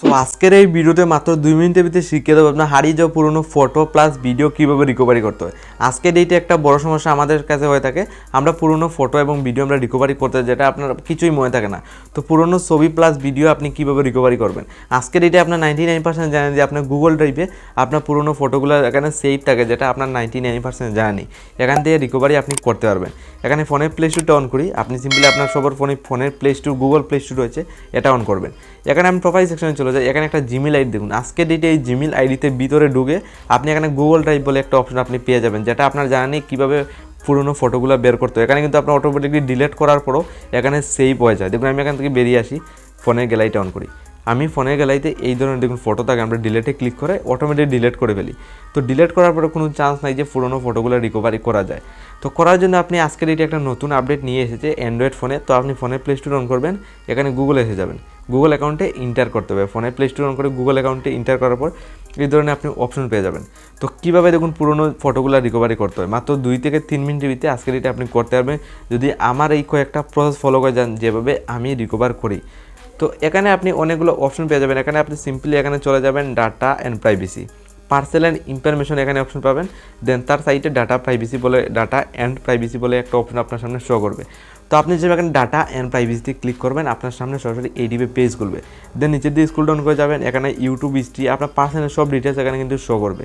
So আজকের এই ভিডিওতে মাত্র দুই মিনিটের ভিতরে শিখিয়ে দেবো আপনার হারিয়ে যাওয়া পুরনো ফটো প্লাস ভিডিও কীভাবে রিকভারি করতে হয়। আজকের এইটা একটা বড় সমস্যা আমাদের কাছে হয়ে থাকে। আমরা পুরোনো ফটো এবং ভিডিও আমরা রিকভারি করতে যেটা আপনার কিছুই মনে থাকে না। তো পুরোনো ছবি প্লাস ভিডিও আপনি কীভাবে রিকভারি করবেন? আজকের এইটা আপনার নাইনটি নাইন পার্সেন্ট জানেন যে আপনার গুগল ড্রাইভে আপনার পুরনো ফটোগুলো এখানে সেভ থাকে, যেটা আপনার নাইনটি নাইন পার্সেন্ট জানেনি। এখান থেকে রিকভারি আপনি করতে পারবেন। এখানে ফোনের প্লে স্টোরটা অন করি। আপনি সিম্পলি আপনার সবার ফোনে ফোনের play store Google play store রয়েছে, এটা অন করবেন। এখানে আমি প্রোফাইল সেকশনে চলে যাই এখানে একটা জিমেল আইডি দেখুন। আজকের ডেটে এই জিমেল আইডিতে ভিতরে ঢুকে আপনি এখানে গুগল ড্রাইভ বলে একটা অপশন আপনি পেয়ে যাবেন, যেটা আপনার জানা নেই কীভাবে পুরোনো ফটোগুলো বের করতে এখানে কিন্তু আপনার অটোমেটিকলি ডিলিট করার পরও এখানে সেভ হয়ে যায়। দেখুন, আমি এখান থেকে বেরিয়ে আসি, ফোনের গ্যালারিটা অন করি। আমি ফোনের গ্যালারিতে এই ধরনের দেখুন ফটো থাকে, আমরা ডিলেটে ক্লিক করে অটোমেটিক ডিলেট করে ফেলি। তো ডিলেট করার পরে কোনো চান্স নাই যে পুরোনো ফটোগুলো রিকভারি করা যায়। তো করার জন্য আপনি আজকের এটি একটা নতুন আপডেট নিয়ে এসেছে অ্যান্ড্রয়েড ফোনে তো আপনি ফোনের প্লে স্টোর অন করবেন, এখানে গুগল এসে যাবেন। গুগল অ্যাকাউন্টে ইন্টার করতে হবে। ফোনে প্লে স্টোর অন করে গুগল অ্যাকাউন্টে ইন্টার করার পর এই ধরনের আপনি অপশন পেয়ে যাবেন। তো কীভাবে দেখুন পুরোনো ফটোগুলো রিকভারি করতে হয়? মাত্র দুই থেকে তিন মিনিটের ভিতরে আজকের এটা আপনি করতে পারবেন। যদি আমার এই কয়েকটা প্রসেস ফলো করে যান, যেভাবে আমি রিকভার করি। তো এখানে আপনি অনেকগুলো অপশন পেয়ে যাবেন। এখানে আপনি সিম্পলি এখানে চলে যাবেন data and privacy parcel and information এখানে অপশন পাবেন। দেন তার সাইটে ডাটা প্রাইভেসি বলে ডাটা অ্যান্ড প্রাইভেসি বলে একটা অপশন আপনার সামনে শো করবে। তো আপনি যে এখানে ডাটা অ্যান্ড প্রাইভেসিতে ক্লিক করবেন, আপনার সামনে সরাসরি এইডিবি পেজ খুলবে। দেন নিচের দিয়ে স্কুল ডাউন করে যাবেন, এখানে ইউটিউব হিস্ট্রি আপনার পার্সোনাল সব ডিটেলস এখানে কিন্তু শো করবে।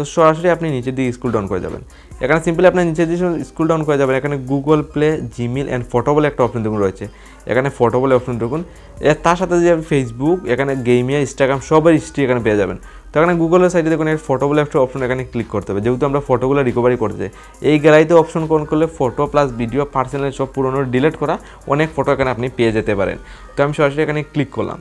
তো সরাসরি আপনি নিচের দিকে স্কুল ডাউন করে যাবেন। এখানে সিম্পলি আপনি নিচের দিকে স্কুল ডাউন করে যাবেন। এখানে Google play Gmail and photo বলে একটা অপশন দেখুন রয়েছে। এখানে ফটো বলে অপশন দেখুন। এর তার সাথে যে ফেসবুক এখানে গেমিয়া ইনস্টাগ্রাম সবের হিস্ট্রি এখানে পেয়ে যাবেন। তো এখানে গুগলের সাইডে দেখুন, এর ফটো বলে একটা অপশন এখানে ক্লিক করতে হবে। যেহেতু আমরা ফটোগুলো রিকভারি করতে চাই। এই গ্যালারিতে অপশন কোন করলে ফটো প্লাস ভিডিও পার্সোনাল সব পুরোনো ডিলিট করা অনেক ফটো এখানে আপনি পেয়ে যেতে পারেন। তো আমি সরাসরি এখানে ক্লিক করলাম।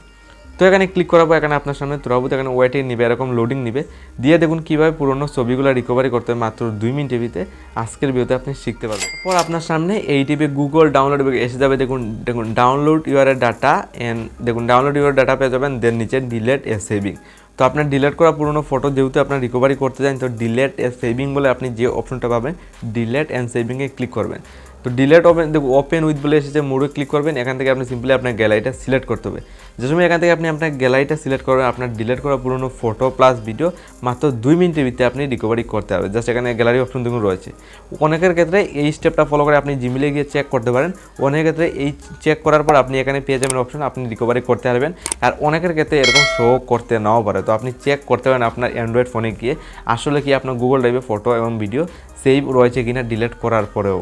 তো এখানে ক্লিক করার পর এখানে আপনার সামনে তুরাবুত এখানে ওয়েটিং নিবে, এরকম লোডিং নিবে। দিয়ে দেখুন কীভাবে পুরোনো ছবিগুলো রিকভারি করতে হয় মাত্র দুই মিনিটের ভিতরে আজকের ভিডিওতে আপনি শিখতে পারবেন। পর আপনার সামনে এই টিপে গুগল ডাউনলোড এসে যাবে, দেখুন দেখুন ডাউনলোড ইউর ডাটা অ্যান্ড দেখুন ডাউনলোড ইউর ডাটা পেয়ে যাবেন দেন নিচে ডিলেট এ সেভিং তো আপনার ডিলেট করা পুরনো ফটো যেহেতু আপনার রিকভারি করতে চান, তো ডিলেট এ সেভিং বলে আপনি যে অপশনটা পাবেন ডিলেট অ্যান্ড সেভিংয়ে ক্লিক করবেন। তো ডিলেট ওপেন ওপেন উইথ বলে এসেছে মোড়ে ক্লিক করবেন, এখান থেকে আপনি সিম্পলি আপনার গ্যালারিটা সিলেক্ট করতে হবে। যে সময় এখান থেকে আপনি আপনার গ্যালারিটা সিলেক্ট করবেন আপনার ডিলেট করা পুরোনো ফটো প্লাস ভিডিও মাত্র দুই মিনিটের ভিতরে আপনি রিকভারি করতে হবে। জাস্ট এখানে গ্যালারি অপশন দেখুন রয়েছে। অনেকের ক্ষেত্রে এই স্টেপটা ফলো করে আপনি জিমেলে গিয়ে চেক করতে পারেন। অনেকের ক্ষেত্রে এই চেক করার পর আপনি এখানে পেয়ে যাবেন অপশন আপনি রিকভারি করতে পারবেন। আর অনেকের ক্ষেত্রে এরকম শো করতে নাও পারে। তো আপনি চেক করতে পারেন আপনার অ্যান্ড্রয়েড ফোনে গিয়ে। আসলে কি আপনার গুগল ড্রাইভে ফটো এবং ভিডিও সেভ রয়েছে কিনা ডিলেট করার পরেও।